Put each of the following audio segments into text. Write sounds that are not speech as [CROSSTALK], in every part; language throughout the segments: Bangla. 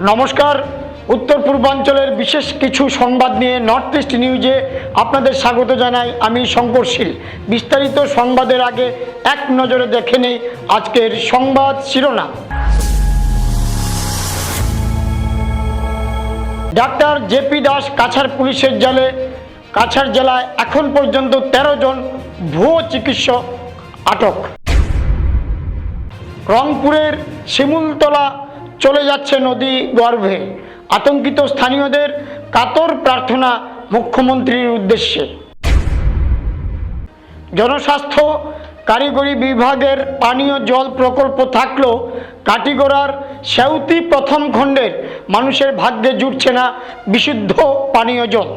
নমস্কার। উত্তর পূর্বাঞ্চলের বিশেষ কিছু সংবাদ নিয়ে নর্থ ইস্ট নিউজে আপনাদের স্বাগত জানাই। আমি শঙ্করশীল বিস্তারিত সংবাদের আগে এক নজরে দেখে নেই আজকের সংবাদ শিরোনাম। ডাক্তার জেপি দাস কাছাড় পুলিশের জালে। কাছাড় জেলায় এখন পর্যন্ত ১৩ জন ভুয়ো চিকিৎসক আটক। রংপুরের শিমুলতলা চলে যাচ্ছে নদী গর্ভে। আতঙ্কিত স্থানীয়দের কাতর প্রার্থনা মুখ্যমন্ত্রীর উদ্দেশ্যে। জনস্বাস্থ্য কারিগরি বিভাগের পানীয় জল প্রকল্প থাকলেও কাটিগড়ার সেউতি প্রথম খণ্ডের মানুষের ভাগ্যে জুটছে না বিশুদ্ধ পানীয় জল।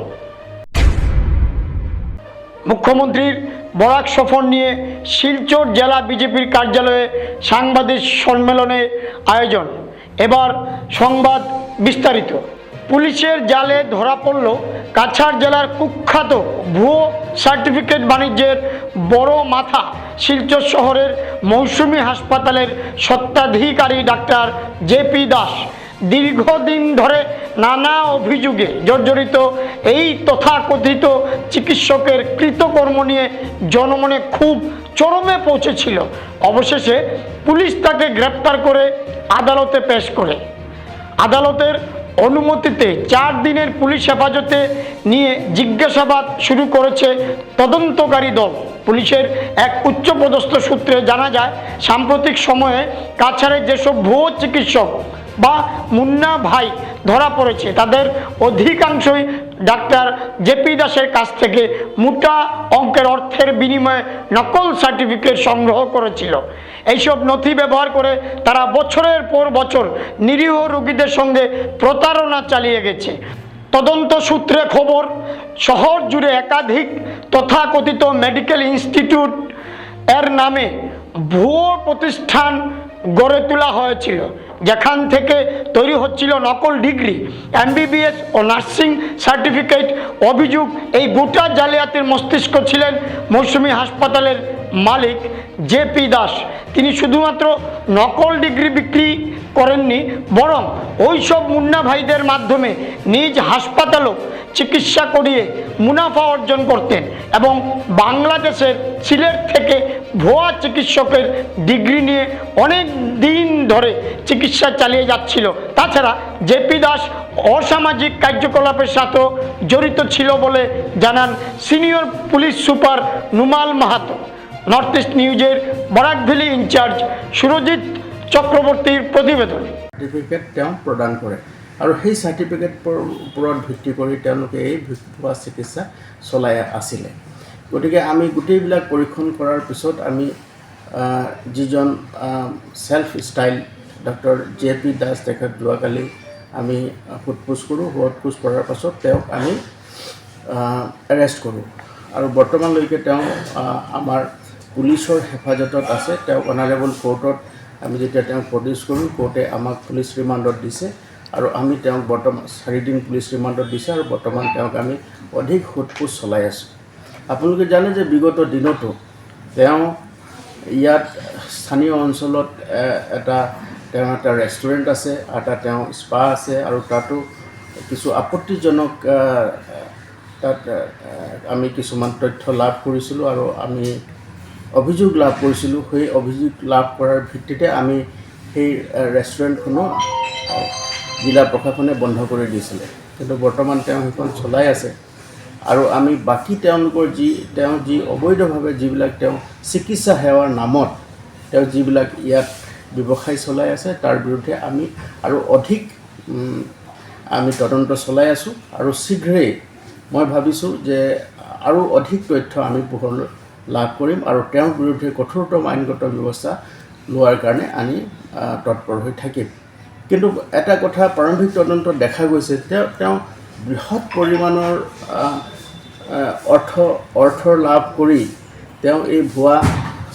মুখ্যমন্ত্রীর বরাক সফর নিয়ে শিলচর জেলা বিজেপির কার্যালয়ে সাংবাদিক সম্মেলনের আয়োজন। এবার সংবাদ বিস্তারিত। পুলিশের জালে ধরা পড়ল কাছাড় জেলার কুখ্যাত ভুয়ো সার্টিফিকেট বাণিজ্যের বড় মাথা শিলচর শহরের মৌসুমী হাসপাতালের সত্ত্বাধিকারী ডাক্তার জেপি দাস। দীর্ঘদিন ধরে নানা অভিযোগে জর্জরিত এই তথাকথিত চিকিৎসকের কৃতকর্ম নিয়ে জনমনে খুব চরমে পৌঁছেছিল। অবশেষে পুলিশ তাকে গ্রেপ্তার করে আদালতে পেশ করে। আদালতের অনুমতিতে চার দিনের পুলিশ হেফাজতে নিয়ে জিজ্ঞাসাবাদ শুরু করেছে তদন্তকারী দল। পুলিশের এক উচ্চপদস্থ সূত্রে জানা যায়, সাম্প্রতিক সময়ে কাছাড়ে যেসব ভুয়ো চিকিৎসক বা মুন্না ভাই ধরা পড়েছে। তাদের অধিকাংশই ডাক্তার জেপি দাসের কাছ থেকে মোটা অঙ্কের অর্থের বিনিময়ে নকল সার্টিফিকেট সংগ্রহ করেছিল। এইসব নথি ব্যবহার করে তারা বছরের পর বছর নিরীহ রোগীদের সঙ্গে প্রতারণা চালিয়ে গেছে। তদন্ত সূত্রে খবর, শহর জুড়ে একাধিক তথাকথিত মেডিকেল ইনস্টিটিউট এর নামে ভুয়ো প্রতিষ্ঠান গড়ে তোলা হয়েছিল। যেখান থেকে তৈরি হচ্ছিল নকল ডিগ্রি এমবিবিএস ও নার্সিং সার্টিফিকেট, অভিযোগ, এই গোটা জালিয়াতির মস্তিষ্ক ছিলেন মৌসুমি হাসপাতালের মালিক জেপি দাস। তিনি শুধুমাত্র নকল ডিগ্রি বিক্রি করেননি, বরং ওই সব মুন্না ভাইদের মাধ্যমে নিজ হাসপাতালও চিকিৎসা করিয়ে মুনাফা অর্জন করতেন এবং বাংলাদেশের সিলেট থেকে ভুয়া চিকিৎসকের ডিগ্রি নিয়ে অনেক দিন ধরে চিকিৎসা চালিয়ে যাচ্ছিল। তাছাড়া জেপি দাস অসামাজিক কার্যকলাপের সাথেও জড়িত ছিল বলে জানান senior police super Numal Mahato. North east নিউজের বরাকভেলি ইনচার্জ সুরজিৎ চক্রবর্তীৰ প্ৰতিবেদন চাৰ্টিফিকেট তেওঁ প্ৰদান কৰে। আৰু সেই চাৰ্টিফিকেটৰ ওপৰত ভিত্তি কৰি তেওঁলোকে এই ভুৱা চিকিৎসা চলাই আছিলে। গতিকে আমি গোটেইবিলাক পৰীক্ষণ কৰাৰ পিছত আমি যিজন self style doctor J P Das তেখেত যোৱাকালি আমি সোধ কৰোঁ সোধ কৰাৰ পাছত তেওঁক আমি এৰেষ্ট কৰোঁ। আৰু বৰ্তমানলৈকে তেওঁ আমাৰ পুলিচৰ হেফাজতত আছে, তেওঁক অনাৰেবল কোৰ্টত আমি যেতিয়া তেওঁক প্ৰডিউচ কৰোঁ কোৰ্টে আমাক পুলিচ ৰিমাণ্ডত দিছে আৰু আমি তেওঁক বৰ্তমান চাৰিদিন পুলিচ ৰিমাণ্ডত দিছে আৰু বৰ্তমান তেওঁক আমি অধিক সোধ পোছ চলাই আছোঁ। আপোনালোকে জানে যে বিগত দিনতো তেওঁ ইয়াত স্থানীয় অঞ্চলত এটা, তেওঁ এটা ৰেষ্টুৰেণ্ট আছে, এটা তেওঁ স্পা আছে আৰু তাতো কিছু আপত্তিজনক তাত আমি কিছুমান তথ্য লাভ কৰিছিলোঁ আৰু আমি অভিযোগ লাভ কৰিছিলোঁ। সেই অভিযোগ লাভ কৰাৰ ভিত্তিতে আমি সেই ৰেষ্টুৰেণ্টখনো জিলা প্ৰশাসনে বন্ধ কৰি দিছিলে। কিন্তু বৰ্তমান তেওঁ সেইখন চলাই আছে। আৰু আমি বাকী তেওঁলোকৰ যি, তেওঁ যি অবৈধভাৱে যিবিলাক তেওঁ চিকিৎসা সেৱাৰ নামত তেওঁ যিবিলাক ইয়াত ব্যৱসায় চলাই আছে, তাৰ বিৰুদ্ধে আমি আৰু অধিক আমি তদন্ত চলাই আছোঁ। আৰু শীঘ্ৰেই মই ভাবিছোঁ যে আৰু অধিক তথ্য আমি পোহৰ লাভ কৰিম আৰু তেওঁৰ বিৰুদ্ধে কঠোৰতম আইনগত ব্যৱস্থা লোৱাৰ কাৰণে আমি তৎপৰ হৈ থাকিম। কিন্তু এটা কথা প্ৰাৰম্ভিক তদন্তত দেখা গৈছে, তেওঁ তেওঁ বৃহৎ পৰিমাণৰ অৰ্থ অৰ্থ লাভ কৰি তেওঁ এই ভুৱা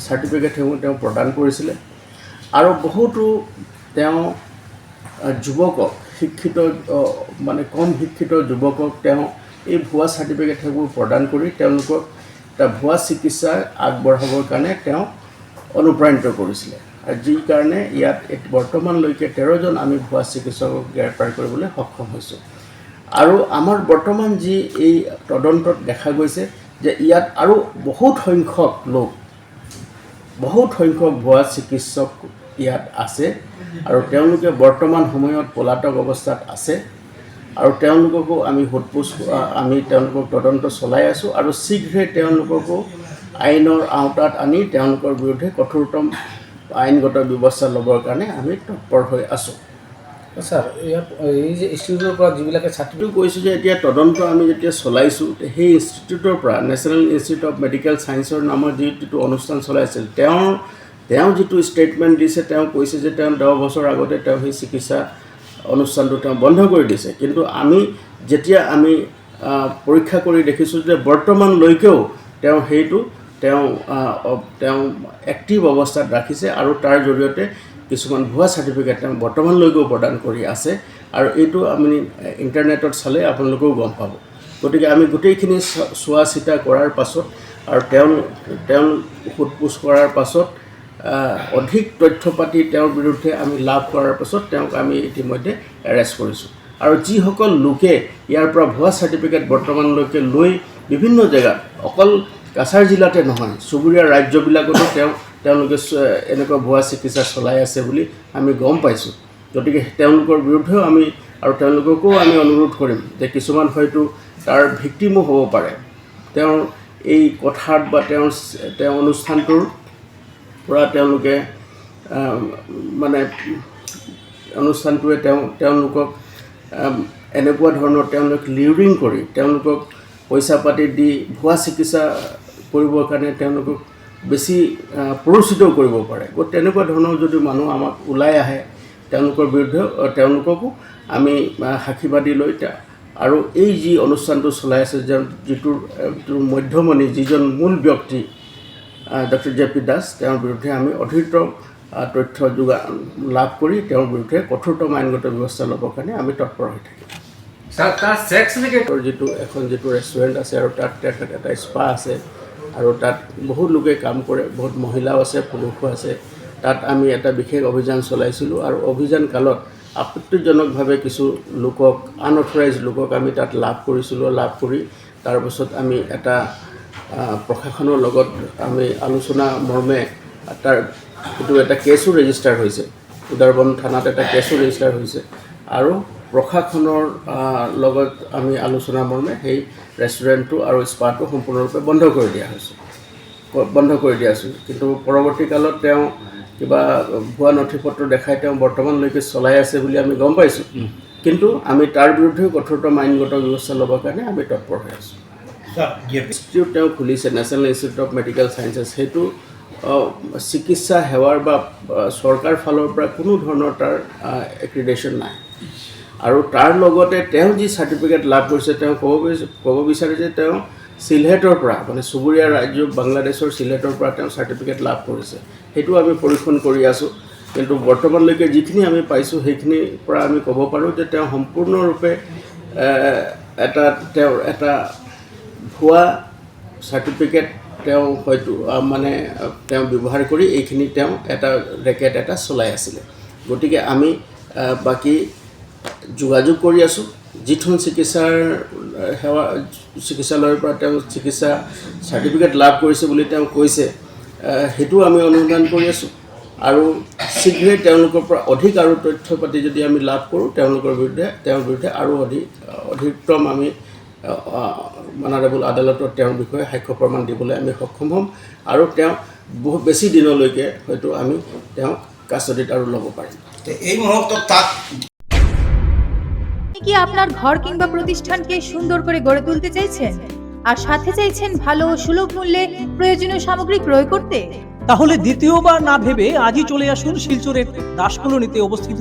চাৰ্টিফিকেটসমূহ তেওঁ প্ৰদান কৰিছিলে। আৰু বহুতো তেওঁ যুৱকক, শিক্ষিত মানে কম শিক্ষিত যুৱকক তেওঁ এই ভুৱা চাৰ্টিফিকেটসমূহ প্ৰদান কৰি তেওঁলোকক এটা ভুৱা চিকিৎসা আগবঢ়াবৰ কাৰণে তেওঁ অনুপ্ৰাণিত কৰিছিলে। আৰু যি কাৰণে ইয়াত বৰ্তমানলৈকে তেৰজন আমি ভুৱা চিকিৎসকক গ্ৰেপ্তাৰ কৰিবলৈ সক্ষম হৈছোঁ। আৰু আমাৰ বৰ্তমান যি এই তদন্তত দেখা গৈছে যে ইয়াত আৰু বহুত সংখ্যক লোক, বহুত সংখ্যক ভুৱা চিকিৎসক ইয়াত আছে আৰু তেওঁলোকে বৰ্তমান সময়ত পলাতক অৱস্থাত আছে। আৰু তেওঁলোককো আমি সোধপোছ আমি তেওঁলোকক তদন্ত চলাই আছোঁ আৰু শীঘ্ৰে তেওঁলোককো আইনৰ আওতাত আনি তেওঁলোকৰ বিৰুদ্ধে কঠোৰতম আইনগত ব্যৱস্থা ল'বৰ কাৰণে আমি তৎপৰ হৈ আছোঁ। ছাৰ ইয়াত এই যে ইনষ্টিটিউটৰ পৰা যিবিলাকে ছাত্ৰী এইটো কৈছোঁ যে এতিয়া তদন্ত আমি যেতিয়া চলাইছোঁ সেই ইনষ্টিটিউটৰ পৰা নেশ্যনেল ইনষ্টিটিউট অফ মেডিকেল ছায়েন্সৰ নামৰ যিটো অনুষ্ঠান চলাইছিল তেওঁৰ তেওঁ যিটো ষ্টেটমেণ্ট দিছে তেওঁ কৈছে যে তেওঁ দহ বছৰ আগতে তেওঁ সেই চিকিৎসা অনুষ্ঠানটো তেওঁ বন্ধ কৰি দিছে। কিন্তু আমি যেতিয়া আমি পৰীক্ষা কৰি দেখিছোঁ যে বৰ্তমানলৈকেও তেওঁ সেইটো, তেওঁ তেওঁ এক্টিভ অৱস্থাত ৰাখিছে আৰু তাৰ জৰিয়তে কিছুমান ভুৱা চাৰ্টিফিকেট তেওঁ বৰ্তমানলৈকেও প্ৰদান কৰি আছে আৰু এইটো আপুনি ইণ্টাৰনেটত চালে আপোনালোকেও গম পাব। গতিকে আমি গোটেইখিনি চোৱা চিতা কৰাৰ পাছত আৰু তেওঁ তেওঁ সোধ-পোছ কৰাৰ পাছত অধিক তথ্য পাতি তেওঁৰ বিৰুদ্ধে আমি লাভ কৰাৰ পাছত তেওঁক আমি ইতিমধ্যে এৰেষ্ট কৰিছোঁ। আৰু যিসকল লোকে ইয়াৰ পৰা ভুৱা চাৰ্টিফিকেট বৰ্তমানলৈকে লৈ বিভিন্ন জেগাত, অকল কাছাৰ জিলাতে নহয়, চুবুৰীয়া ৰাজ্যবিলাকতো তেওঁ, তেওঁলোকে এনেকুৱা ভুৱা চিকিৎসা চলাই আছে বুলি আমি গম পাইছোঁ। গতিকে তেওঁলোকৰ বিৰুদ্ধেও আমি আৰু তেওঁলোককো আমি অনুৰোধ কৰিম যে কিছুমান হয়তো তাৰ ভিক্টিমো হ'ব পাৰে। তেওঁৰ এই কথাত বা তেওঁৰ তেওঁ অনুষ্ঠানটোৰ পৰা তেওঁলোকে মানে অনুষ্ঠানটোৱে তেওঁ তেওঁলোকক এনেকুৱা ধৰণৰ তেওঁলোক লিউৰিং কৰি তেওঁলোকক পইচা পাতি দি ভুৱা চিকিৎসা কৰিবৰ কাৰণে তেওঁলোকক বেছি আহ, প্ৰৰোচিতও কৰিব পাৰে। গতিকে তেনেকুৱা ধৰণৰ যদি মানুহ আমাক ওলাই আহে তেওঁলোকৰ বিৰুদ্ধে তেওঁলোককো আমি সাক্ষীবাদী লৈ আৰু এই যি অনুষ্ঠানটো চলাই আছে যে যিটোৰ মধ্যমণি যিজন মূল ব্যক্তি ডক্টৰ জে পি দাস তেওঁৰ বিৰুদ্ধে আমি অধিকতম তথ্য যোগা লাভ কৰি তেওঁৰ বিৰুদ্ধে কঠোৰতম আইনগত ব্যৱস্থা ল'বৰ কাৰণে আমি তৎপৰ হৈ থাকিম। তাৰ যিটো এখন যিটো ৰেষ্টুৰেণ্ট আছে আৰু তাত তেখেত এটা স্পা আছে আৰু তাত বহুত লোকে কাম কৰে বহুত মহিলাও আছে পুৰুষো আছে। তাত আমি এটা বিশেষ অভিযান চলাইছিলোঁ আৰু অভিযান কালত আপত্তিজনকভাৱে কিছু লোকক আনঅথৰাইজ লোকক আমি তাত লাভ কৰিছিলোঁ লাভ কৰি তাৰপাছত আমি এটা প্ৰশাসনৰ লগত আমি আলোচনা মৰ্মে তাৰ এইটো এটা কেছো ৰেজিষ্টাৰ হৈছে। উদাৰবন থানাত এটা কেছো ৰেজিষ্টাৰ হৈছে। আৰু প্ৰশাসনৰ লগত আমি আলোচনা মৰ্মে সেই ৰেষ্টুৰেণ্টটো আৰু স্পাটো সম্পূৰ্ণৰূপে বন্ধ কৰি দিয়া হৈছে। বন্ধ কৰি দিয়া আছিল কিন্তু পৰৱৰ্তী কালত তেওঁ কিবা ভুৱা নথি পত্ৰ দেখাই তেওঁ বৰ্তমানলৈকে চলাই আছে বুলি আমি গম পাইছোঁ। কিন্তু আমি তাৰ বিৰুদ্ধেও কঠোৰতম আইনগত ব্যৱস্থা ল'বৰ কাৰণে আমি তৎপৰ হৈ আছোঁ। ইনষ্টিটিউট তেওঁ খুলিছে national institute of medical sciences সেইটো চিকিৎসা সেৱাৰ বা চৰকাৰ ফালৰ পৰা কোনো ধৰণৰ তাৰ এক্ৰিডেশ্যন নাই। আৰু তাৰ লগতে তেওঁ যি চাৰ্টিফিকেট লাভ কৰিছে, তেওঁ ক'ব ক'ব বিচাৰে যে তেওঁ চিলহেটৰ পৰা মানে চুবুৰীয়া ৰাজ্য বাংলাদেশৰ চিলহেটৰ পৰা তেওঁ চাৰ্টিফিকেট লাভ কৰিছে। সেইটো আমি পৰীক্ষণ কৰি আছোঁ। কিন্তু বৰ্তমানলৈকে যিখিনি আমি পাইছোঁ, সেইখিনিৰ পৰা আমি ক'ব পাৰোঁ যে তেওঁ সম্পূৰ্ণৰূপে এটা, তেওঁৰ, এটা ভুৱা চাৰ্টিফিকেট তেওঁ হয়তো মানে তেওঁ ব্যৱহাৰ কৰি এইখিনি তেওঁ এটা ৰেকেট এটা চলাই আছিলে। গতিকে আমি বাকী যোগাযোগ কৰি আছোঁ। যিখন চিকিৎসাৰ সেৱা, চিকিৎসালয়ৰ পৰা তেওঁ চিকিৎসা চাৰ্টিফিকেট লাভ কৰিছে বুলি তেওঁ কৈছে সেইটো আমি অনুসন্ধান কৰি আছোঁ। আৰু শীঘ্ৰেই তেওঁলোকৰ পৰা অধিক আৰু তথ্য পাতি যদি আমি লাভ কৰোঁ, তেওঁলোকৰ বিৰুদ্ধে, তেওঁৰ বিৰুদ্ধে আৰু অধিক অধিকতম আমি মানাৰেবল আদালতত তেওঁৰ বিষয়ে সাক্ষ্য প্ৰমাণ দিবলৈ আমি সক্ষম হ'ম আৰু তেওঁ বহুত বেছি দিনলৈকে হয়তো আমি তেওঁক কাষ্টডিত আৰু ল'ব পাৰিম। এই মুহূর্তে তাক কি আপনার ঘর কিংবা প্রতিষ্ঠানকে সুন্দর করে গড়ে তুলতে চাইছেন? আর সাথে চাইছেন ভালো ও সুলভ মূল্যে প্রয়োজনীয় সামগ্রী ক্রয় করতে? তাহলে দ্বিতীয়বার না ভেবে আজই চলে আসুন শিলচরের দাসকলোনিতে অবস্থিত।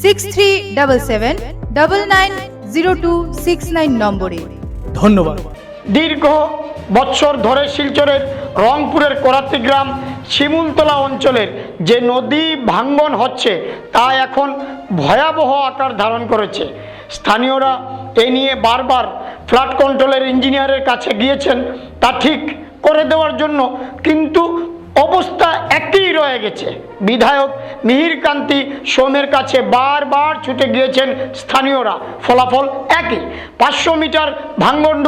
six three double seven double nine zero two six nine নম্বরে। ধন্যবাদ। দীর্ঘ বৎসর ধরে শিলচরের রংপুরের করাতি গ্রাম শিমুলতলা অঞ্চলের যে নদী ভাঙ্গন হচ্ছে তা এখন ভয়াবহ আকার ধারণ করেছে। স্থানীয়রা এ নিয়ে বারবার ফ্লাড কন্ট্রোলের ইঞ্জিনিয়ারের কাছে গিয়েছেন। তা ঠিক করে দেওয়ার জন্য কিন্তু অবস্থা একই রয়ে গেছে। বিধায়ক মিহির কান্তি সোমের কাছে বারবার ছুটে গিয়েছেন স্থানীয়রা। ফলাফল একই। পাঁচশো মিটার ভাঙ্গন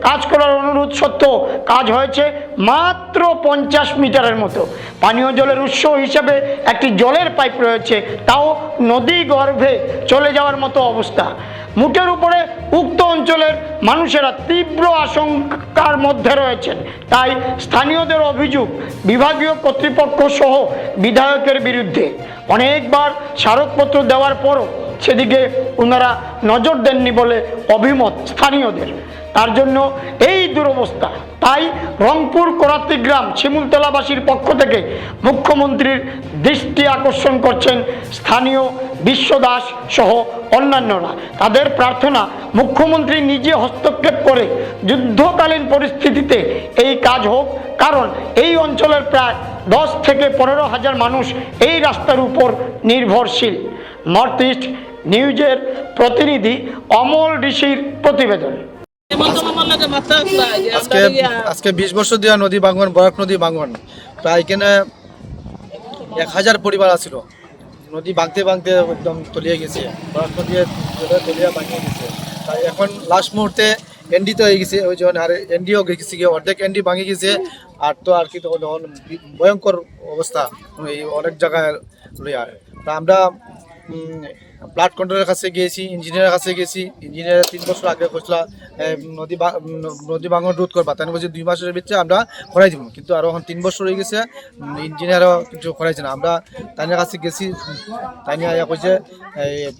কাজ করার অনুরোধ সত্ত্বেও কাজ হয়েছে মাত্র পঞ্চাশ মিটারের মতো। পানীয় জলের উৎস হিসেবে একটি জলের পাইপ রয়েছে, তাও নদী গর্ভে চলে যাওয়ার মতো অবস্থা। মুটের উপরে উক্ত অঞ্চলের মানুষেরা তীব্র আশঙ্কার মধ্যে রয়েছেন। তাই স্থানীয়দের অভিযোগ বিভাগীয় কর্তৃপক্ষ সহ বিধায়কের বিরুদ্ধে অনেকবার স্মারকপত্র দেওয়ার পরও সেদিকে ওনারা নজর দেননি বলে অভিমত স্থানীয়দের। তার জন্য এই দুরবস্থা। তাই রংপুর করাতি গ্রাম শিমুলতলাবাসীর পক্ষ থেকে মুখ্যমন্ত্রীর দৃষ্টি আকর্ষণ করছেন স্থানীয় বিশ্বদাস সহ অন্যান্যরা। তাদের প্রার্থনা, মুখ্যমন্ত্রী নিজে হস্তক্ষেপ করে যুদ্ধকালীন পরিস্থিতিতে এই কাজ হোক, কারণ এই অঞ্চলের প্রায় দশ থেকে পনেরো হাজার মানুষ এই রাস্তার উপর নির্ভরশীল। নর্থ ইস্ট নিউজের প্রতিনিধি অমল ঋষির প্রতিবেদন। আজকে আজকে বিশ বছর দিয়া নদী ভাঙন বরাক নদী ভাঙন প্রায় এখানে এক হাজার পরিবার আছিল। নদী ভাঙতে ভাঙতে একদম তলিয়ে গেছে বরাক নদী তলিয়া ভাঙিয়ে গেছে। তাই এখন লাস্ট মুহূর্তে এনডি তো হয়ে গেছে ওই জন্য আর এনডিও গেছে গিয়ে অর্ধেক এনডি ভাঙে গেছে। আর তো আর কি তখন তখন ভয়ঙ্কর অবস্থা এই অনেক জায়গায় লইয়া। তা আমরা ব্লাড কন্ট্রোলের কাছে গিয়েছি ইঞ্জিনিয়ারের কাছে গেছি ইঞ্জিনিয়ার তিন বছর আগে কইছিল এ, নদী নদী ভাঙন রোধ করবা। তাই বলছি দুই মাসের ভিতরে আমরা করাই দিব। কিন্তু আরও এখন তিন বছর হয়ে গেছে ইঞ্জিনিয়ারও কিছু করাইছে না। আমরা তাইনের কাছে গেছি তাই নিয়ে আয়া কইছে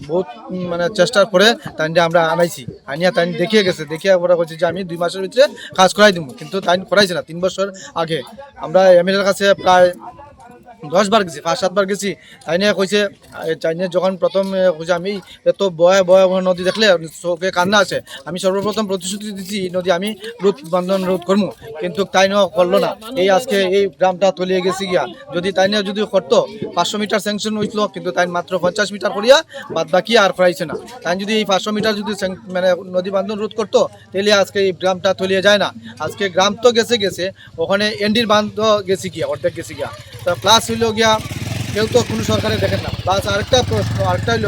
বহুত মানে চেষ্টার পরে তাই নিয়ে আমরা আনাইছি। আনিয়া তাই দেখিয়ে গেছে দেখিয়ে ওরা কইছে যে আমি দুই মাসের ভিতরে কাজ করাই দিব। কিন্তু তাই করাইছে না তিন বছর আগে। আমরা এমএলএর কাছে প্রায় দশ বার গেছি, পাঁচ, সাতবার গেছি। তাই নিয়ে কইছে তাই যখন প্রথম কইছে আমি এত বয় বয় নদী দেখলে চোখে কান্না আছে। আমি সর্বপ্রথম প্রতিশ্রুতি দিচ্ছি নদী আমি রোধ, বন্ধন রোধ করব কিন্তু তাই নিয়ে করল না। এই আজকে এই গ্রামটা তলিয়ে গেছি গিয়া। যদি তাই নিয়ে যদি করতো, পাঁচশো মিটার স্যাংশন হইছিল কিন্তু তাই মাত্র পঞ্চাশ মিটার করিয়া বাদ বাকি আর করাইছে না। তাই যদি এই পাঁচশো মিটার যদি মানে নদী বান্ধন রোধ করতো তাহলে আজকে এই গ্রামটা তলিয়ে যায় না। আজকে গ্রাম তো গেছে গেছে। ওখানে এন্ডির বান্ধ গেছি গিয়া, অর্ধেক গেছি গিয়া। তা প্লাস হইল গিয়া কেউ তো কোনো সরকারে দেখেন না। প্লাস আরেকটা প্রশ্ন আরেকটা হইল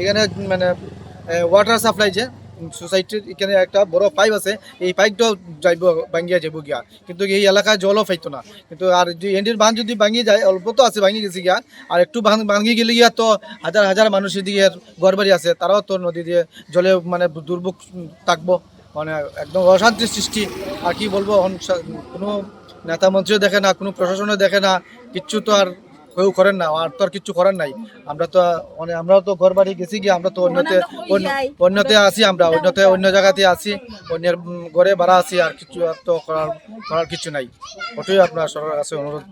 এখানে মানে ওয়াটার সাপ্লাই যে সোসাইটির এখানে একটা বড় পাইপ আছে, এই পাইপটাও যাইব, ভাঙ্গিয়া যাব গিয়া। কিন্তু এই এলাকায় জলও পাইতো না। কিন্তু আর যদি এন্ডির বাঁধ যদি ভাঙি যায়, অল্প তো আছে ভাঙি গেছে গিয়া। আর একটু ভাঙ- গেলে গিয়া তো হাজার হাজার মানুষের দিকে ঘর বাড়ি আছে, তারাও তো নদী দিয়ে জলে মানে দুর্ভোগ থাকব। মানে একদম অশান্তির সৃষ্টি। আর কি বলব কোনো নেতা মন্ত্রীও দেখে না, কোনো প্রশাসনও দেখে না। কিচ্ছু তো আর কেউ করেন না আর তো আর কিচ্ছু করার নাই। আমরা তো মানে আমরাও তো ঘর বাড়ি গেছি গিয়ে আমরা তো অন্যতে অন্য- অন্যতে আসি আমরা অন্যতে অন্য জায়গাতে আসি অন্যের ঘরে ভাড়া আসি আর কিছু আর তো করার করার কিছু নাই। ওটাই আপনার সরকার কাছে অনুরোধ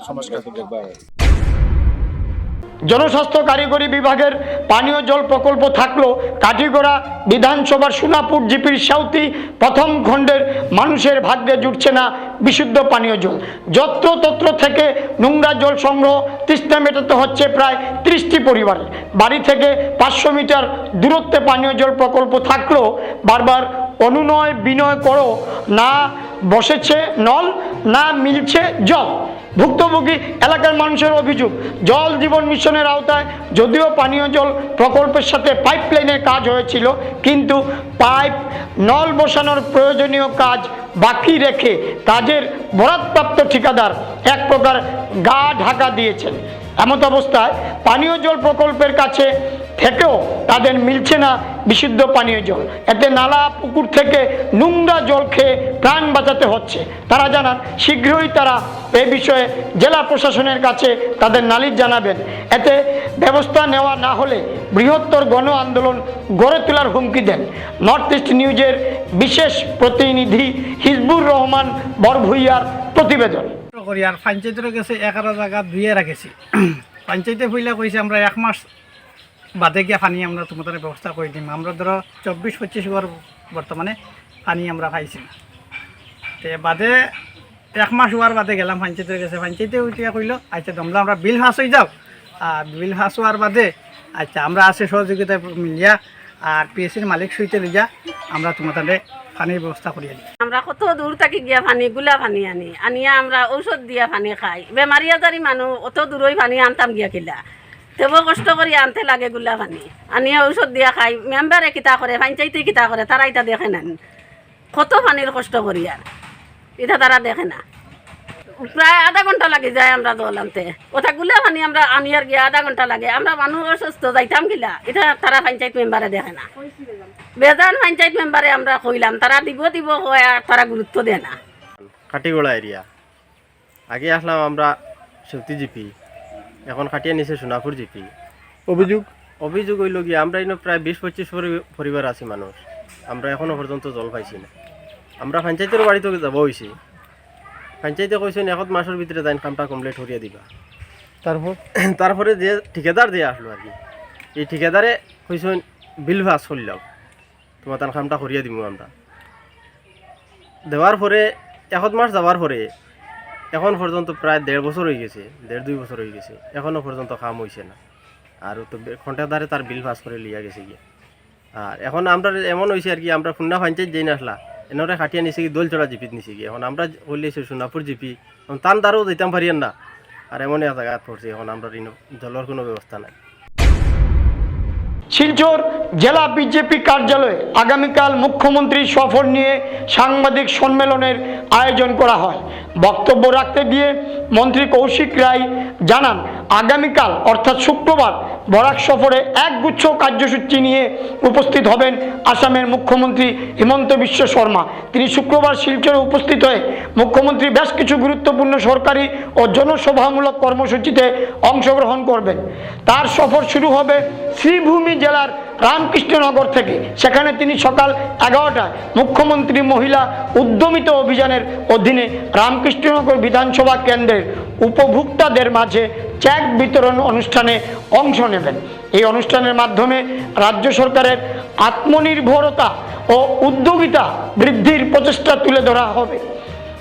সমস্যা জনস্বাস্থ্য কারিগরি বিভাগের পানীয় জল প্রকল্প থাকলেও কাঠিগড়া বিধানসভার সোনাপুর জিপির সাউতি প্রথম খণ্ডের মানুষের ভাগ্যে জুটছে না বিশুদ্ধ পানীয় জল। যত্রতত্র থেকে নোংরা জল সংগ্রহ তৃষ্ণা মেটাতে হচ্ছে প্রায় ত্রিশটি পরিবারের বাড়ি থেকে পাঁচশো মিটার দূরত্বে পানীয় জল প্রকল্প থাকলেও বারবার অনুনয় বিনয় করো না বসেছে নল না মিলছে জল। ভুক্তভোগী এলাকার মানুষের অভিযোগ, জল জীবন মিশনের আওতায় যদিও পানীয় জল প্রকল্পের সাথে পাইপ লাইনের কাজ হয়েছিল, কিন্তু পাইপ নল বসানোর প্রয়োজনীয় কাজ বাকি রেখে কাজের বরাদপ্রাপ্ত ঠিকাদার এক প্রকার গা ঢাকা দিয়েছেন। এমত অবস্থায় পানীয় জল প্রকল্পের কাছে থেকেও তাদের মিলছে না বিশুদ্ধ পানীয় জল। এতে নালা, পুকুর থেকে নোংরা জল খেয়ে প্রাণ বাঁচাতে হচ্ছে। তারা জানান, শীঘ্রই তারা এ বিষয়ে জেলা প্রশাসনের কাছে তাদের নালিশ জানাবেন। এতে ব্যবস্থা নেওয়া না হলে বৃহত্তর গণ আন্দোলন গড়ে তোলার হুমকি দেন। নর্থ ইস্ট নিউজের বিশেষ প্রতিনিধি হিজবুর রহমান বরভুইয়ার প্রতিবেদন। করি আর পঞ্চায়েতের কাছে এগারো জায়গা ধুয়ে রাখেছি। পঞ্চায়েতে ফুইলা কইছে, আমরা এক মাস বাদে গিয়া পানি আমরা তোমাদের ব্যবস্থা করে দিম। আমরা ধরো চব্বিশ পঁচিশ ঘর বর্তমানে পানি আমরা পাইছি। তে বাদে এক মাস হওয়ার বাদে গেলাম পঞ্চায়েতের কাছে। পঞ্চায়েতে উঠিয়া কইল আচ্ছা তোমরা আমরা বিল ফাঁস হয়ে যাও। আর বিল ফাঁস হওয়ার বাদে আচ্ছা আমরা আছে সহযোগিতা মিলিয়া আর পিএসসির মালিক সইতে লইয়া আমরা তোমাদের পানির ব্যবস্থা করিয়া দিই। আমরা কত দূর থাকি গিয়া পানি, গুলা পানি আনি। আনিয়া আমরা ঔষধ দিয়া পানি খাই। বেমারি আজারি মানুষ অত দূরই পানি আনতাম গিয়া কিলা। তবু কষ্ট করি আনতে লাগে গুলা পানি আনিয়া ঔষধ দিয়া খাই মেম্বারে কিতা করে পঞ্চায়েতে কিতা করে তারা এটা দেখে না কত পানির কষ্ট করি আর এটা তারা দেখে না। প্রায় আধা ঘণ্টা লাগে যায় আমরা দল আনতে। ওটা গুলা পানি আমরা আনি আনিয়ার গিয়া আধা ঘণ্টা লাগে। আমরা মানুষ অসুস্থ, যাইতাম কিলা এটা তারা পঞ্চায়েত মেম্বারে দেখে না। বেজান পঞ্চায়েত মেম্বারে আমরা কইলাম তারা দিব দিব কয় আর তারা গুরুত্ব দেয় না। কাটিগোড়া এরিয়া আগে আসলাম আমরা জিপি। এখন কাটিয়ে নিছে সোনাপুর জিপি। অভিযোগ? অভিযোগ হইল গিয়ে আমরা এনে প্রায় বিশ পঁচিশ পরি- পরিবার আছি মানুষ। আমরা এখনও পর্যন্ত জল পাইছি না। আমরা পঞ্চায়েতের বাড়িতে যাব হয়েছি পঞ্চায়েতে কইছেন এক মাসের ভিতরে যাইন কামটা কমপ্লিট করিয়া দিবা। তারপর? [CLEARS THROAT] তারপরে যে ঠিকাদার দিয়ে আসলো আর কি এই ঠিকাদারে কইছেন বিল ভাস করলাম তোমার তার কামটা করিয়া দিব আমরা। দেওয়ার পরে এক মাস যাওয়ার পরে এখন পর্যন্ত প্রায় দেড় বছর হয়ে গেছে, দেড় দুই বছর হয়ে গেছে, এখনও পর্যন্ত কাম হয়েছে না। আর তো ঘন্টাদারে তার বিল পাস করে লিয়া গেছে গিয়ে। আর এখন আমরা এমন হয়েছে আর কি, আমরা খুন্না পঞ্চায়েত যেই আসলা এনরে খাটিয়া নিছে কি, দোল চড়া জিপিত নিছে গিয়ে এখন আমরা হইলেছি সোনাপুর জিপি, এখন তান দ্বারাও যেতাম পারিয়ান না। আর এমনই এক জায়গায় পড়ছি, এখন আমরা জলের কোনো ব্যবস্থা নাই। শিলচর জেলা বিজেপি কার্যালয়ে আগামীকাল মুখ্যমন্ত্রী সফর নিয়ে সাংবাদিক সম্মেলনের আয়োজন করা হয়। বক্তব্য রাখতে গিয়ে মন্ত্রী কৌশিক রায় জানান আগামীকাল, অর্থাৎ শুক্রবার, বরাক সফরে একগুচ্ছ কার্যসূচি নিয়ে উপস্থিত হবেন আসামের মুখ্যমন্ত্রী হিমন্ত বিশ্ব শর্মা। তিনি শুক্রবার শিলচরে উপস্থিত হয়ে মুখ্যমন্ত্রী বেশ কিছু গুরুত্বপূর্ণ সরকারি ও জনসভামূলক কর্মসূচিতে অংশগ্রহণ করবেন। তার সফর শুরু হবে শ্রীভূমি জেলার রামকৃষ্ণনগর থেকে। সেখানে তিনি সকাল এগারোটায় মুখ্যমন্ত্রী মহিলা উদ্যমিত অভিযানের অধীনে রামকৃষ্ণনগর বিধানসভা কেন্দ্রের উপভোক্তাদের মাঝে চেক বিতরণ অনুষ্ঠানে অংশ নেবেন। এই অনুষ্ঠানের মাধ্যমে রাজ্য সরকারের আত্মনির্ভরতা ও উদ্যোগিতা বৃদ্ধির প্রচেষ্টা তুলে ধরা হবে।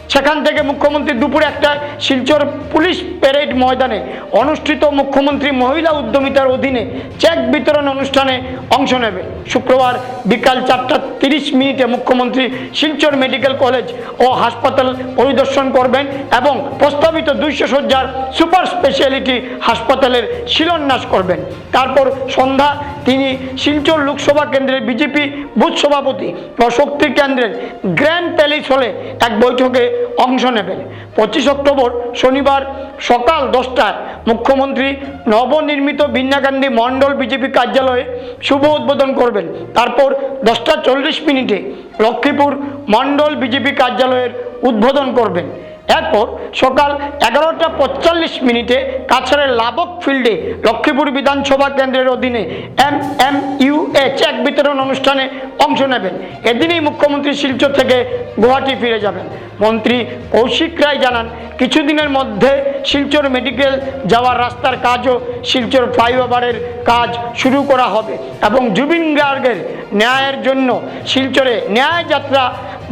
সেখান থেকে মুখ্যমন্ত্রী দুপুরে একটা শিলচর পুলিশ প্যারেড ময়দানে অনুষ্ঠিত মুখ্যমন্ত্রী মহিলা উদ্যমিতার অধীনে চেক বিতরণ অনুষ্ঠানে অংশ নেবে। শুক্রবার বিকাল চারটা তিরিশ মিনিটে মুখ্যমন্ত্রী শিলচর মেডিকেল কলেজ ও হাসপাতাল পরিদর্শন করবেন এবং প্রস্তাবিত দুইশো সজ্জার সুপার স্পেশালিটি হাসপাতালের শিলান্যাস করবেন। তারপর সন্ধ্যা তিনি শিলচর লোকসভা কেন্দ্রের বিজেপি বুথ সভাপতি ও শক্তি কেন্দ্রের গ্র্যান্ড প্যালেস হলে এক বৈঠকে অংশ নেবেন। পঁচিশ অক্টোবর শনিবার সকাল দশটায় মুখ্যমন্ত্রী নবনির্মিত বিন্যাকান্দি মন্ডল মণ্ডল বিজেপি কার্যালয়ে শুভ উদ্বোধন করবেন। তারপর দশটা চল্লিশ মিনিটে লক্ষ্মীপুর মণ্ডল বিজেপি কার্যালয়ের উদ্বোধন করবেন। এরপর সকাল এগারোটা পঁয়তাল্লিশ মিনিটে কাছাড়ের লাবক ফিল্ডে লক্ষ্মীপুর বিধানসভা কেন্দ্রের অধীনে M M U A cheque বিতরণ অনুষ্ঠানে অংশ নেবেন। এদিনেই মুখ্যমন্ত্রী শিলচর থেকে গুয়াহাটি ফিরে যাবেন। মন্ত্রী কৌশিক রায় জানান, কিছুদিনের মধ্যে শিলচর মেডিকেল যাওয়ার রাস্তার কাজও শিলচর ফ্লাইওভারের কাজ শুরু করা হবে এবং জুবিন গার্গের ন্যায়ের জন্য শিলচরে ন্যায় যাত্রা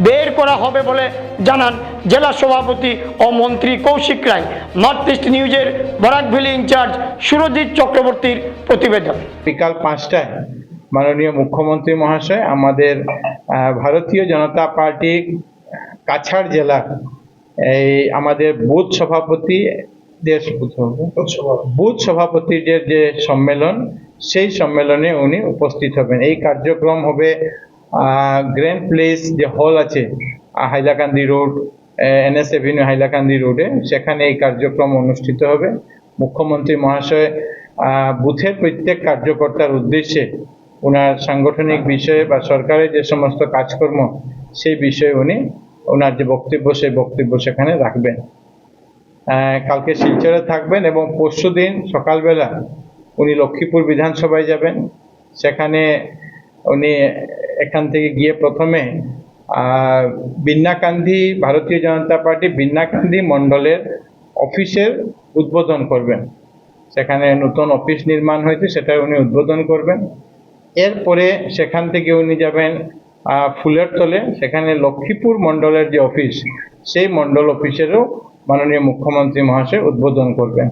বের করা হবে বলে জানান জেলা সভাপতি ও মন্ত্রী কৌশিক রায়। নর্থ ইস্ট নিউজের বরাকভ্যালি ইনচার্জ সুরজিৎ চক্রবর্তীর প্রতিবেদন। বিকাল পাঁচটায় মাননীয় মুখ্যমন্ত্রী মহাশয় আমাদের ভারতীয় জনতা পার্টি কাছাড় জেলা এই আমাদের বুথ সভাপতি দেশ বুথ সভাপতিদের যে সম্মেলন সেই সম্মেলনে উনি উপস্থিত হবেন। এই কার্যক্রম হবে গ্র্যান্ড প্লেস যে হল আছে Hailakandi road NS avenue Hailakandi রোডে সেখানে এই কার্যক্রম অনুষ্ঠিত হবে। মুখ্যমন্ত্রী মহাশয় বুথের প্রত্যেক কার্যকর্তার উদ্দেশ্যে ওনার সাংগঠনিক বিষয়ে বা সরকারের যে সমস্ত কাজকর্ম, সেই বিষয়ে উনি ওনার যে বক্তব্য, সেই বক্তব্য সেখানে রাখবেন। কালকে শিলচরে থাকবেন এবং পরশু দিন সকালবেলা উনি লক্ষ্মীপুর বিধানসভায় যাবেন। সেখানে উনি এখান থেকে গিয়ে প্রথমে আহ, বিন্নাকান্দি ভারতীয় জনতা পার্টি বিন্নাকান্দি মণ্ডলের অফিসের উদ্বোধন করবেন। সেখানে নতুন অফিস নির্মাণ হয়েছে সেটা উনি উদ্বোধন করবেন। এরপরে সেখান থেকে উনি যাবেন ফুলের তলে। সেখানে লক্ষ্মীপুর মণ্ডলের যে অফিস সেই মণ্ডল অফিসেরও মাননীয় মুখ্যমন্ত্রী মহাশয় উদ্বোধন করবেন।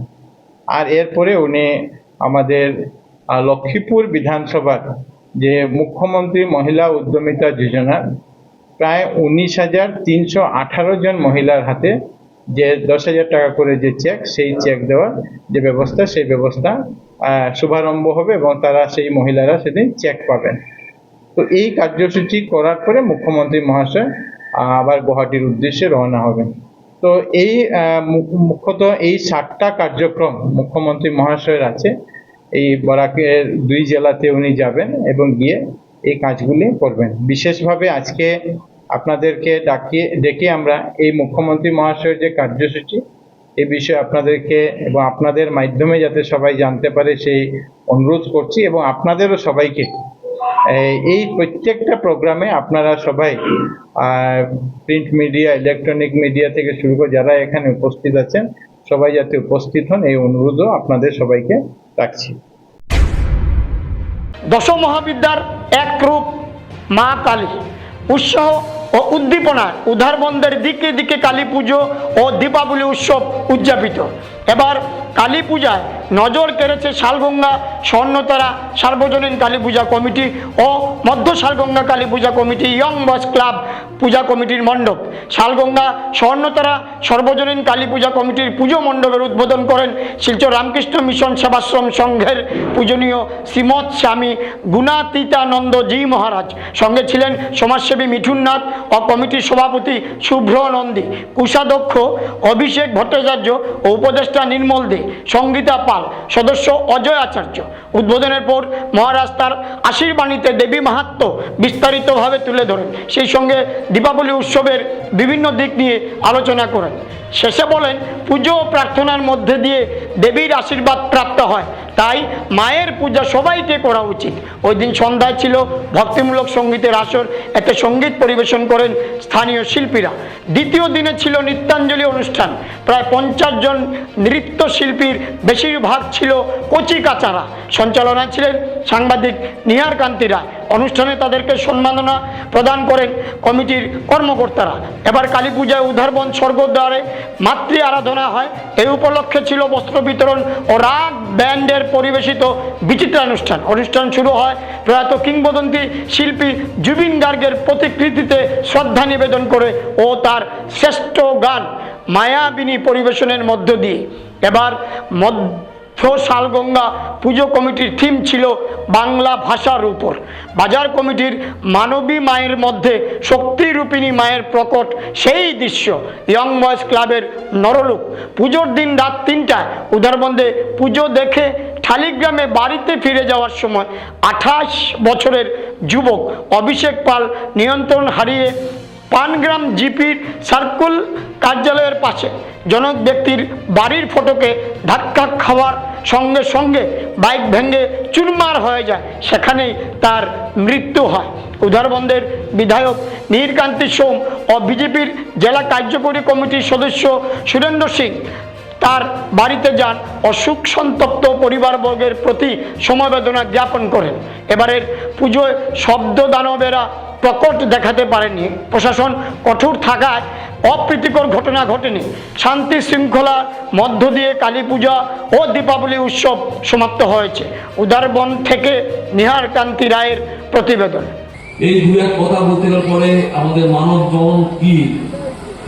আর এরপরে উনি আমাদের লক্ষ্মীপুর বিধানসভার যে মুখ্যমন্ত্রী মহিলা উদ্যমিতা যোজনা, প্রায় উনিশ হাজার তিনশো আঠারো জন মহিলার হাতে যে দশ হাজার টাকা করে যে চেক সেই চেক দেওয়ার যে ব্যবস্থা, সেই ব্যবস্থা শুভারম্ভ হবে এবং তারা সেই মহিলারা সেদিন চেক পাবেন। তো এই কার্যসূচি করার পরে মুখ্যমন্ত্রী মহাশয় আবার গুয়াহাটির উদ্দেশ্যে রওনা হবেন। তো এই মুখ্যত এই সাতটা কার্যক্রম মুখ্যমন্ত্রী মহাশয়ের আছে। এই বরাকের দুই জেলাতে উনি যাবেন এবং গিয়ে এই কাজগুলি করবেন। বিশেষভাবে আজকে আপনাদেরকে ডাকিয়ে, ডেকে আমরা এই মুখ্যমন্ত্রী মহাশয়ের যে কার্যসূচি, এ বিষয়ে আপনাদেরকে এবং আপনাদের মাধ্যমে যাতে সবাই জানতে পারে সেই অনুরোধ করছি এবং আপনাদেরও সবাইকে, এই- প্রত্যেকটা প্রোগ্রামে আপনারা সবাই প্রিন্ট মিডিয়া, ইলেকট্রনিক মিডিয়া থেকে শুরু করে যারা এখানে উপস্থিত আছেন সবাই যাতে উপস্থিত হন, এই অনুরোধও আপনাদের সবাইকে রাখছি। দশ মহাবিদ্যার এক রূপ মা কালী। উৎসাহ ও উদ্দীপনার উদারবন্ধের দিকে দিকে কালী পুজো ও দীপাবলি উৎসব উদযাপিত। এবার কালী পূজায় নজর কেড়েছে শালগঙ্গা স্বর্ণতারা সার্বজনীন কালী পূজা কমিটি ও মধ্য Salganga Kali puja committee young boys club puja কমিটির মণ্ডপ। শালগঙ্গা স্বর্ণতারা সর্বজনীন কালী পূজা কমিটির পুজো মণ্ডপের উদ্বোধন করেন শিলচর রামকৃষ্ণ মিশন সেবাশ্রম সংঘের পূজনীয় শ্রীমৎ স্বামী গুণাতীতানন্দ জি মহারাজ। সঙ্গে ছিলেন সমাজসেবী মিঠুন নাথ ও কমিটির সভাপতি শুভ্র নন্দী। কোষাধ্যক্ষ অভিষেক ভট্টাচার্য ও উপদেষ্টা নির্মল দে সঙ্গীতা পাল, সদস্য অজয় আচার্য। উদ্বোধনের পর মহারাস্তার আশীর্বাণীতে দেবী মাহাত্ম বিস্তারিতভাবে তুলে ধরেন। সেই সঙ্গে দীপাবলি উৎসবের বিভিন্ন দিক নিয়ে আলোচনা করেন। শেষে বলেন, পুজো ও প্রার্থনার মধ্যে দিয়ে দেবীর আশীর্বাদ প্রাপ্ত হয়। তাই মায়ের পূজা সবাইকে করা উচিত। ওই দিন সন্ধ্যায় ছিল ভক্তিমূলক সঙ্গীতের আসর। এতে সংগীত পরিবেশন করেন স্থানীয় শিল্পীরা। দ্বিতীয় দিনে ছিল নৃত্যাঞ্জলি অনুষ্ঠান। প্রায় পঞ্চাশ জন নৃত্যশিল্পীর বেশিরভাগ ছিল কচি কাচারা। সঞ্চালনায় ছিলেন সাংবাদিক নিহার কান্তি রায়। অনুষ্ঠানে তাদেরকে সম্মাননা প্রদান করেন কমিটির কর্মকর্তারা। এবার কালী পূজায় উদ্ধারবন স্বর্গদ্বারে মাতৃ আরাধনা হয়। এই উপলক্ষে ছিল বস্ত্র বিতরণ ও রাগ ব্যান্ডের পরিবেশিত বিচিত্রানুষ্ঠান। অনুষ্ঠান শুরু হয় প্রয়াত কিংবদন্তি শিল্পী জুবিন গার্গের প্রতিকৃতিতে শ্রদ্ধা নিবেদন করে ও তার শ্রেষ্ঠ গান মায়াবিনী পরিবেশনের মধ্য দিয়ে। এবার মধ্য শালগঙ্গা পুজো কমিটির থিম ছিল বাংলা ভাষার উপর। বাজার কমিটির মানবী মায়ের মধ্যে শক্তিরূপিণী মায়ের প্রকট সেই দৃশ্য ইয়ং বয়েজ ক্লাবের নরলুক। পুজোর দিন রাত তিনটায় উদারবন্দে পুজো দেখে শালিগ্রামে বাড়িতে ফিরে যাওয়ার সময় আঠাশ বছরের যুবক অভিষেক পাল নিয়ন্ত্রণ হারিয়ে পানগ্রাম জিপির সার্কুল কার্যালয়ের পাশে। জনক ব্যক্তির বাড়ির ফটোকে ধাক্কা খাওয়ার সঙ্গে সঙ্গে বাইক ভেঙে চুরমার হয়ে যায়। সেখানেই তার মৃত্যু হয়। উদারবন্দের বিধায়ক নীরকান্তি সোম ও বিজেপির জেলা কার্যকরী কমিটির সদস্য সুরেন্দ্র সিং তার বাড়িতে যান অসুখ সন্তপ্ত পরিবারবর্গের প্রতি সমবেদনা জ্ঞাপন করেন। এবারের পুজোয় শব্দ দানবেরা প্রকট দেখাতে পারেনি। প্রশাসন কঠোর থাকায় অপ্রীতিকর ঘটনা ঘটেনি। শান্তি শৃঙ্খলার মধ্য দিয়ে কালী পূজা ও দীপাবলি উৎসব সমাপ্ত হয়েছে। উদারবন থেকে নিহার কান্তি রায়ের প্রতিবেদন। এই দু এক কথা বলতে পরে আমাদের মানব জীবন কি?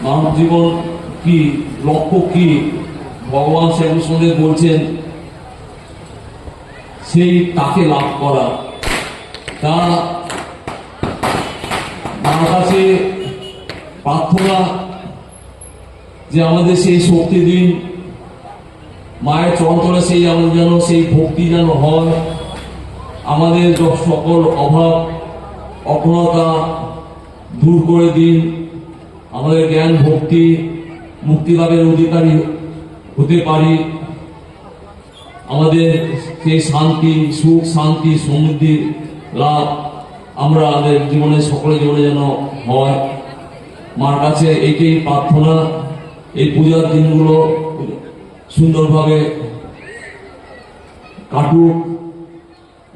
মানব জীবন কি? লক্ষ্য কি? ভগবান শ্যামসুন্দর বলছেন, সেই তাকে লাভ করা। তা মার কাছে প্রার্থনা যে আমাদের সেই শক্তি দিন, মায়ের চরন্তরে সেই আমাদের যেন, সেই ভক্তি যেন হয়, আমাদের সকল অভাব অক্ষণতা দূর করে দিন, আমাদের জ্ঞান, ভক্তি মুক্তিলাভের অধিকারী হতে পারি। আমাদের সেই শান্তি, সুখ, শান্তি, সমৃদ্ধি, লাভ আমরা আমাদের জীবনে, সকলের জীবনে যেন হয়। মার কাছে এইটাই প্রার্থনা, এই পূজার দিনগুলো সুন্দরভাবে কাটুক।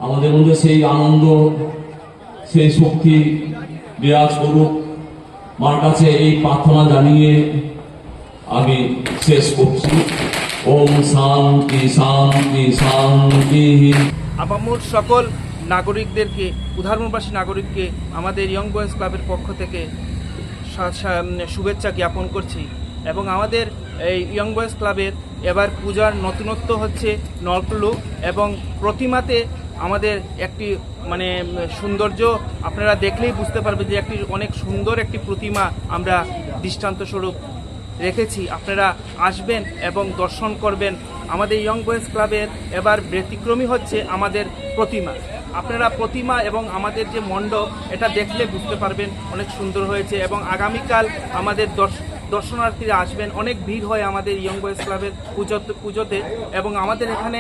আমাদের মধ্যে সেই আনন্দ, সেই শক্তি বিরাজ করুক। মার কাছে এই প্রার্থনা জানিয়ে আমি শেষ করছি। ওম শান্তি শান্তি শান্তি। আপামোর সকল নাগরিকদেরকে, উদাহরণবাসী নাগরিককে, আমাদের ইয়ং বয়েজ ক্লাবের পক্ষ থেকে সা- শুভেচ্ছা জ্ঞাপন করছি। এবং আমাদের এই ইয়ং বয়েজ ক্লাবের এবার পূজার নতুনত্ব হচ্ছে নলটুলু এবং প্রতিমাতে আমাদের একটি মানে সৌন্দর্য আপনারা দেখলেই বুঝতে পারবেন যে একটি অনেক সুন্দর একটি প্রতিমা আমরা দৃষ্টান্ত স্বরূপ রেখেছি। আপনারা আসবেন এবং দর্শন করবেন আমাদের ইয়ং বয়েজ ক্লাবের এবার ব্যতিক্রমী হচ্ছে আমাদের প্রতিমা। আপনারা প্রতিমা এবং আমাদের যে মণ্ডপ, এটা দেখলে বুঝতে পারবেন অনেক সুন্দর হয়েছে এবং আগামীকাল আমাদের দর্শ, দর্শনার্থীরা আসবেন। অনেক ভিড় হয় আমাদের ইয়ং বয়েজ ক্লাবের পুজো পুজোতে এবং আমাদের এখানে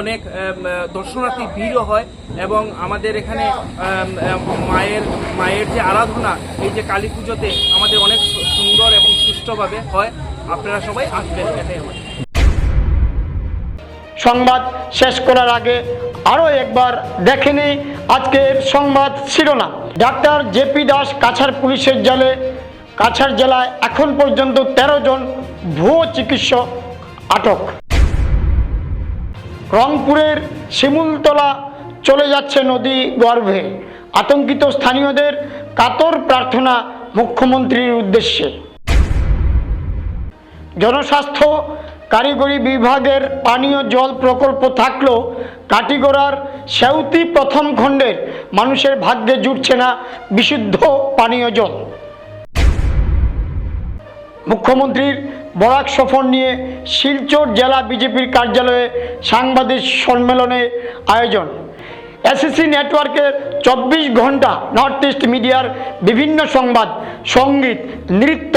অনেক দর্শনার্থী ভিড়ও হয় এবং আমাদের এখানে মায়ের মায়ের যে আরাধনা, এই যে কালী পুজোতে আমাদের অনেক সুন্দর এবং সুষ্ঠুভাবে হয়, আপনারা সবাই আসবেন সংবাদ শেষ করার আগে আরও একবার দেখে নেই আজকের সংবাদ শিরোনাম। ডাক্তার জেপি দাস কাছাড় পুলিশের জালে, কাছাড় জেলায় এখন পর্যন্ত ১৩ জন ভুয়ো চিকিৎসক আটক। রংপুরের শিমুলতলা চলে যাচ্ছে নদী গর্ভে। আতঙ্কিত স্থানীয়দের কাতর প্রার্থনা মুখ্যমন্ত্রীর উদ্দেশ্যে। জনস্বাস্থ্য, কারিগরি বিভাগের পানীয় জল প্রকল্প থাকলেও কাটিগড়ার সেউতি প্রথম খণ্ডের মানুষের ভাগ্যে জুটছে না বিশুদ্ধ পানীয় জল। মুখ্যমন্ত্রীর বরাক সফর নিয়ে শিলচর জেলা বিজেপির কার্যালয়ে সাংবাদিক সম্মেলনের আয়োজন। এসএসসি নেটওয়ার্কের চব্বিশ ঘণ্টা নর্থ ইস্ট মিডিয়ার বিভিন্ন সংবাদ, সংগীত, নৃত্য,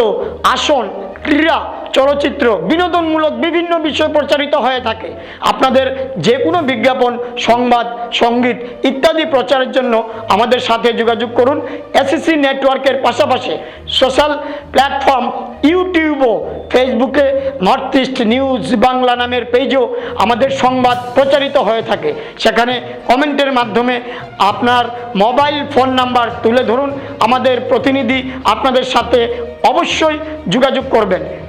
আসন, ক্রীড়া চলচ্চিত্র, বিনোদনমূলক বিভিন্ন বিষয় প্রচারিত হয়ে থাকে। আপনাদের যে কোনো বিজ্ঞাপন, সংবাদ, সংগীত ইত্যাদি প্রচারের জন্য আমাদের সাথে যোগাযোগ করুন। এসএসসি নেটওয়ার্কের পাশাপাশি সোশ্যাল প্ল্যাটফর্ম ইউটিউবও ফেসবুকে নর্থ ইস্ট নিউজ বাংলা নামের পেজও আমাদের সংবাদ প্রচারিত হয়ে থাকে। সেখানে কমেন্টের মাধ্যমে আপনার মোবাইল ফোন নাম্বার তুলে ধরুন। আমাদের প্রতিনিধি আপনাদের সাথে অবশ্যই যোগাযোগ করবেন।